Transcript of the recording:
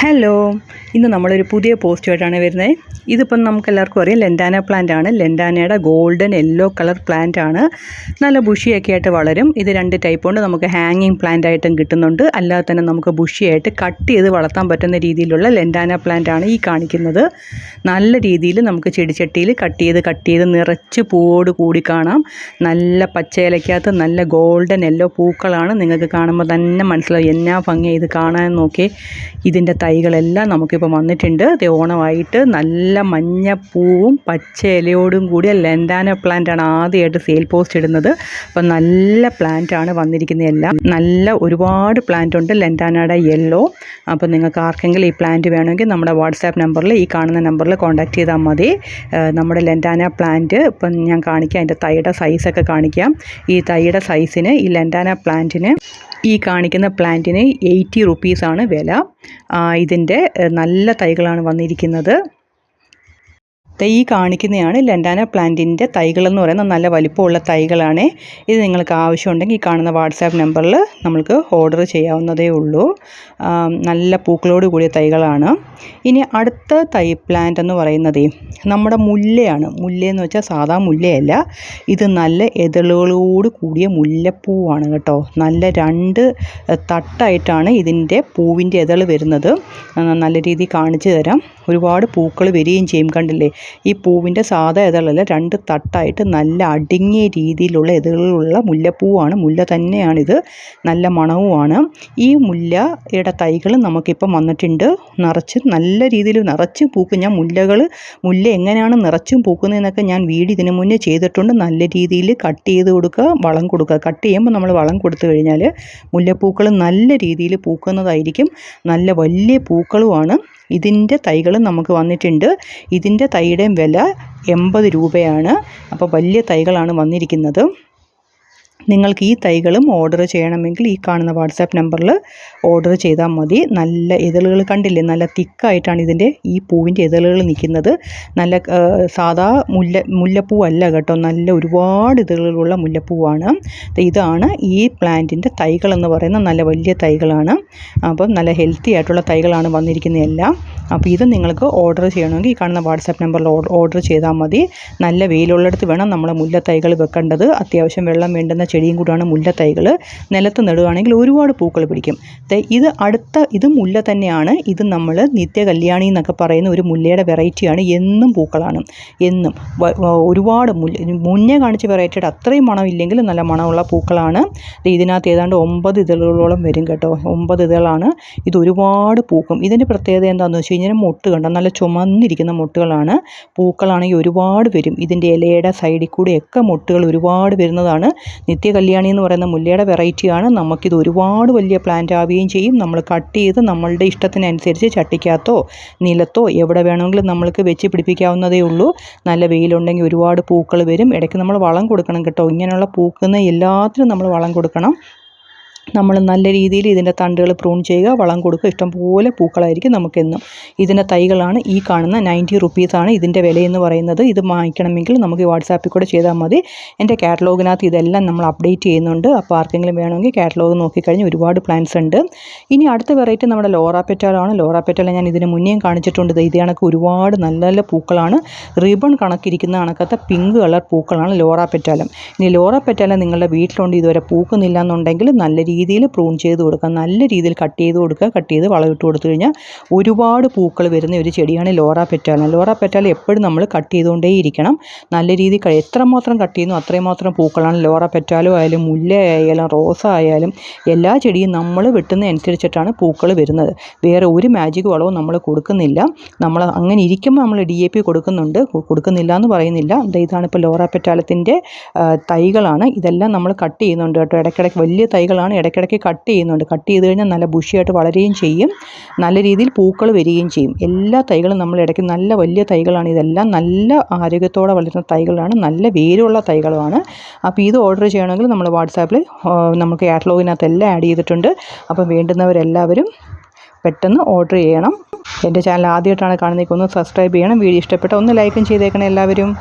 Hello. ഇന്ന് നമ്മളൊരു പുതിയ പോസ്റ്റുമായിട്ടാണ് വരുന്നത് ഇതിപ്പം നമുക്ക് എല്ലാവർക്കും അറിയാം ലെൻഡാന പ്ലാന്റ് ആണ്. ലെൻഡാനയുടെ ഗോൾഡൻ യെല്ലോ കളർ പ്ലാന്റ് ആണ്. നല്ല ബുഷിയൊക്കെ ആയിട്ട് വളരും. ഇത് രണ്ട് ടൈപ്പ് ഉണ്ട്. നമുക്ക് ഹാങ്ങിങ് പ്ലാന്റ് ആയിട്ടും കിട്ടുന്നുണ്ട്. അല്ലാതെ തന്നെ നമുക്ക് ബുഷിയായിട്ട് കട്ട് ചെയ്ത് വളർത്താൻ പറ്റുന്ന രീതിയിലുള്ള ലെൻഡാന പ്ലാന്റ് ആണ് ഈ കാണിക്കുന്നത്. നല്ല രീതിയിൽ നമുക്ക് ചെടിച്ചട്ടിയിൽ കട്ട് ചെയ്ത് കട്ട് ചെയ്ത് നിറച്ച് പൂവോട് കൂടി കാണാം. നല്ല പച്ചയിലക്കകത്ത് നല്ല ഗോൾഡൻ യെല്ലോ പൂക്കളാണ്. നിങ്ങൾക്ക് കാണുമ്പോൾ തന്നെ മനസ്സിലാവും. എന്നാ ഭംഗി. ഇത് കാണാൻ നോക്കി ഇതിന്റെ തൈകളെല്ലാം നമുക്കിപ്പോൾ വന്നിട്ടുണ്ട്. ഇത് ഓണമായിട്ട് നല്ല മഞ്ഞ പൂവും പച്ച ഇലയോടും കൂടിയ ലെൻഡാന പ്ലാന്റാണ് ആദ്യമായിട്ട് സെയിൽ പോസ്റ്റ് ഇടുന്നത്. അപ്പം നല്ല പ്ലാന്റാണ് വന്നിരിക്കുന്നത് എല്ലാം. നല്ല ഒരുപാട് പ്ലാന്റ് ഉണ്ട്. ലെൻഡാനയുടെ യെല്ലോ അപ്പം നിങ്ങൾക്ക് ആർക്കെങ്കിലും ഈ പ്ലാന്റ് വേണമെങ്കിൽ നമ്മുടെ വാട്സാപ്പ് നമ്പറിൽ ഈ കാണുന്ന നമ്പറിൽ കോൺടാക്ട് ചെയ്താൽ മതി. നമ്മുടെ ലെൻഡാന പ്ലാന്റ് ഇപ്പം ഞാൻ കാണിക്കാം. അതിന്റെ തൈയുടെ സൈസൊക്കെ കാണിക്കാം. ഈ തൈയുടെ സൈസിന് ഈ ലെൻഡാന പ്ലാന്റിന് ഈ കാണിക്കുന്ന പ്ലാന്റിന് എയ്റ്റി റുപ്പീസാണ് വില. ഇതിന്റെ നല്ല തൈകളാണ് വന്നിരിക്കുന്നത്. ഈ കാണിക്കുന്നതാണ് ലെൻഡാന പ്ലാന്റിന്റെ തൈകളെന്ന് പറയുന്നത്. നല്ല വലിപ്പമുള്ള തൈകളാണ്. ഇത് നിങ്ങൾക്ക് ആവശ്യമുണ്ടെങ്കിൽ ഈ കാണുന്ന വാട്സാപ്പ് നമ്പറിൽ നമ്മൾക്ക് ഓർഡർ ചെയ്യാവുന്നതേ ഉള്ളൂ. നല്ല പൂക്കളോട് കൂടിയ തൈകളാണ്. ഇനി അടുത്ത തൈ പ്ലാന്റ് എന്ന് പറയുന്നത് നമ്മുടെ മുല്ലയാണ്. മുല്ലയെന്ന് വെച്ചാൽ സാധാ മുല്ലയല്ല. ഇത് നല്ല എതളുകളോട് കൂടിയ മുല്ലപ്പൂവാണ് കേട്ടോ. നല്ല രണ്ട് തട്ടായിട്ടാണ് ഇതിന്റെ പൂവിന്റെ എതൾ വരുന്നത്. നല്ല രീതിയിൽ കാണിച്ചു തരാം. ഒരുപാട് പൂക്കൾ വരികയും ചെയ്യും. കണ്ടില്ലേ? ഈ പൂവിന്റെ സാധാ ഇതളല്ല രണ്ട് തട്ടായിട്ട് നല്ല അടുങ്ങിയ രീതിയിലുള്ള ഇതളുള്ള മുല്ലപ്പൂവാണ്. മുല്ല തന്നെയാണിത്. നല്ല മണവുമാണ്. ഈ മുല്ലയുടെ തൈകൾ നമുക്കിപ്പം വന്നിട്ടുണ്ട്. നിറച്ച് നല്ല രീതിയിൽ നിറച്ച് പൂക്കും. ഞാൻ മുല്ലകൾ മുല്ല എങ്ങനെയാണ് നിറച്ചും പൂക്കുന്നതെന്നൊക്കെ ഞാൻ വീട് ഇതിനു മുന്നേ ചെയ്തിട്ടുണ്ട്. നല്ല രീതിയിൽ കട്ട് ചെയ്ത് കൊടുക്കുക വളം കൊടുക്കുക. കട്ട് ചെയ്യുമ്പോൾ നമ്മൾ വളം കൊടുത്തു കഴിഞ്ഞാൽ മുല്ലപ്പൂക്കൾ നല്ല രീതിയിൽ പൂക്കുന്നതായിരിക്കും. നല്ല വലിയ പൂക്കളുമാണ്. ഇതിന്റെ തൈകൾ നമുക്ക് വന്നിട്ടുണ്ട്. ഇതിന്റെ തൈയുടെയും വില എൺപത് രൂപയാണ്. അപ്പോൾ വലിയ തൈകളാണ് വന്നിരിക്കുന്നത്. നിങ്ങൾക്ക് ഈ തൈകളും ഓർഡർ ചെയ്യണമെങ്കിൽ ഈ കാണുന്ന വാട്സാപ്പ് നമ്പറിൽ ഓർഡർ ചെയ്താൽ മതി. നല്ല ഇതളുകൾ കണ്ടില്ലേ? നല്ല തിക്കായിട്ടാണ് ഇതിന്റെ ഈ പൂവിന്റെ ഇതളുകൾ നിൽക്കുന്നത്. നല്ല സാധാ മുല്ല മുല്ലപ്പൂ അല്ല കേട്ടോ. നല്ല ഒരുപാട് ഇതളുകളുള്ള മുല്ലപ്പൂവാണ്. ഇതാണ് ഈ പ്ലാന്റിന്റെ തൈകളെന്ന് പറയുന്ന നല്ല വലിയ തൈകളാണ്. അപ്പം നല്ല ഹെൽത്തി ആയിട്ടുള്ള തൈകളാണ് വന്നിരിക്കുന്നതെല്ലാം അപ്പോൾ ഇത് നിങ്ങൾക്ക് ഓർഡർ ചെയ്യണമെങ്കിൽ ഈ കാണുന്ന വാട്സാപ്പ് നമ്പറിൽ ഓർഡർ ചെയ്താൽ മതി. നല്ല വെയിലുള്ളിടത്ത് വേണം നമ്മൾ മുല്ല തൈകൾ വെക്കേണ്ടത്. അത്യാവശ്യം വെള്ളം വേണ്ടുന്ന ചെടിയും കൂടാണ് മുല്ലത്തൈകൾ നിലത്ത് നടുകയാണെങ്കിൽ ഒരുപാട് പൂക്കൾ പിടിക്കും. ഇത് അടുത്ത ഇത് മുല്ല തന്നെയാണ്. ഇത് നമ്മൾ നിത്യ കല്യാണി എന്നൊക്കെ പറയുന്ന ഒരു മുല്ലയുടെ വെറൈറ്റിയാണ്. എന്നും പൂക്കളാണ്. എന്നും. ഒരുപാട് മുല്ല മുന്നേ കാണിച്ച വെറൈറ്റിയുടെ അത്രയും മണം ഇല്ലെങ്കിലും നല്ല മണമുള്ള പൂക്കളാണ്. ഇതിനകത്ത് ഏതാണ്ട് ഒമ്പത് ഇതളുകളോളം വരും കേട്ടോ. ഒമ്പത് ഇതളാണ്. ഇത് ഒരുപാട് പൂക്കും. ഇതിന്റെ പ്രത്യേകത എന്താണെന്ന് വെച്ച് കഴിഞ്ഞാൽ മൊട്ട് കണ്ടോ? നല്ല ചുമന്നിരിക്കുന്ന മൊട്ടുകളാണ്. പൂക്കളാണെങ്കിൽ ഒരുപാട് വരും. ഇതിന്റെ ഇലയുടെ സൈഡിൽ കൂടെയൊക്കെ മൊട്ടുകൾ ഒരുപാട് വരുന്നതാണ്. നിത്യ കല്യാണി എന്ന് പറയുന്ന മുല്ലയുടെ വെറൈറ്റിയാണ് നമുക്കിത് ഒരുപാട് വലിയ പ്ലാന്റ് ആവുകയും ചെയ്യും. നമ്മൾ കട്ട് ചെയ്ത് നമ്മളുടെ ഇഷ്ടത്തിനനുസരിച്ച് ചട്ടിക്കകത്തോ നിലത്തോ എവിടെ വേണമെങ്കിലും നമ്മൾക്ക് വെച്ച് പിടിപ്പിക്കാവുന്നതേ ഉള്ളൂ. നല്ല വെയിലുണ്ടെങ്കിൽ ഒരുപാട് പൂക്കൾ വരും. ഇടയ്ക്ക് നമ്മൾ വളം കൊടുക്കണം കേട്ടോ. ഇങ്ങനെയുള്ള പൂക്കുന്ന എല്ലാത്തിനും നമ്മൾ വളം കൊടുക്കണം. നമ്മൾ നല്ല രീതിയിൽ ഇതിന്റെ തണ്ടുകൾ പ്രൂൺ ചെയ്യുക വളം കൊടുക്കുക ഇഷ്ടംപോലെ പൂക്കളായിരിക്കും നമുക്കെന്നും. ഇതിന്റെ തൈകളാണ് ഈ കാണുന്ന നയന്റി റുപ്പീസാണ് ഇതിന്റെ വിലയെന്ന് പറയുന്നത്. ഇത് വാങ്ങിക്കണമെങ്കിൽ നമുക്ക് വാട്സാപ്പിൽ കൂടെ ചെയ്താൽ മതി. എന്റെ കാറ്റലോഗിനകത്ത് ഇതെല്ലാം നമ്മൾ അപ്ഡേറ്റ് ചെയ്യുന്നുണ്ട്. അപ്പോൾ ആർക്കെങ്കിലും വേണമെങ്കിൽ കാറ്റലോഗ് നോക്കിക്കഴിഞ്ഞ് ഒരുപാട് പ്ലാൻസ് ഉണ്ട്. ഇനി അടുത്ത വെറൈറ്റി നമ്മുടെ ലോറ പെറ്റാലാണ് ലോറ ഞാൻ ഇതിന് മുന്നേയും കാണിച്ചിട്ടുണ്ട്. ഇത് കണക്ക് ഒരുപാട് നല്ല നല്ല പൂക്കളാണ്. റിബൺ കണക്കിരിക്കുന്ന കണക്കത്തെ പിങ്ക് കളർ പൂക്കളാണ് ലോറ ഇനി ലോറ നിങ്ങളുടെ വീട്ടിലുണ്ട് ഇതുവരെ പൂക്കുന്നില്ല എന്നുണ്ടെങ്കിൽ നല്ല രീതിയിൽ പ്രൂൺ ചെയ്ത് കൊടുക്കുക നല്ല രീതിയിൽ കട്ട് ചെയ്ത് കൊടുക്കുക കട്ട് ചെയ്ത് വളമിട്ട് കൊടുത്തു കഴിഞ്ഞാൽ ഒരുപാട് പൂക്കൾ വരുന്ന ഒരു ചെടിയാണ് ലോറ പെറ്റാലം. ലോറ പെറ്റാലം എപ്പോഴും നമ്മൾ കട്ട് ചെയ്തുകൊണ്ടേയിരിക്കണം. നല്ല രീതിയിൽ എത്ര എത്രമാത്രം കട്ട് ചെയ്യുന്നു അത്രയും മാത്രം പൂക്കളാണ് ലോറ പെറ്റാലോ ആയാലും മുല്ല ആയാലും റോസ ആയാലും എല്ലാ ചെടിയും നമ്മൾ വെട്ടുന്ന അനുസരിച്ചിട്ടാണ് പൂക്കൾ വരുന്നത്. വേറെ ഒരു മാജിക് വളവും നമ്മൾ കൊടുക്കുന്നില്ല. നമ്മൾ അങ്ങനെ ഇരിക്കുമ്പോൾ നമ്മൾ ഡി എ പി കൊടുക്കുന്നുണ്ട്. കൊടുക്കുന്നില്ല എന്ന് പറയുന്നില്ല. ഇതാണ് ഇപ്പോൾ ലോറ പെറ്റാലത്തിന്റെ തൈകളാണ്. ഇതെല്ലാം നമ്മൾ കട്ട് ചെയ്യുന്നുണ്ട് കേട്ടോ. ഇടയ്ക്കിടയ്ക്ക് വലിയ തൈകളാണ് ഇടയ്ക്കിടയ്ക്ക് കട്ട് ചെയ്യുന്നുണ്ട്. കട്ട് ചെയ്ത് കഴിഞ്ഞാൽ നല്ല ബുഷിയായിട്ട് വളരുകയും ചെയ്യും. നല്ല രീതിയിൽ പൂക്കൾ വരികയും ചെയ്യും. എല്ലാ തൈകളും നമ്മൾ ഇടയ്ക്ക് നല്ല വലിയ തൈകളാണ്. ഇതെല്ലാം നല്ല ആരോഗ്യത്തോടെ വളരുന്ന തൈകളാണ്. നല്ല വേരുള്ള തൈകളുമാണ് അപ്പോൾ ഇത് ഓർഡർ ചെയ്യണമെങ്കിൽ നമ്മൾ വാട്സാപ്പിൽ നമുക്ക് കാറ്റലോഗിനകത്ത് എല്ലാം ആഡ് ചെയ്തിട്ടുണ്ട്. അപ്പോൾ വേണ്ടുന്നവരെല്ലാവരും പെട്ടെന്ന് ഓർഡർ ചെയ്യണം. എന്റെ ചാനൽ ആദ്യമായിട്ടാണ് കാണുന്നതെങ്കിൽ ഒന്ന് സബ്സ്ക്രൈബ് ചെയ്യണം. വീഡിയോ ഇഷ്ടപ്പെട്ട ഒന്ന് ലൈക്കും ചെയ്തേക്കണം എല്ലാവരും.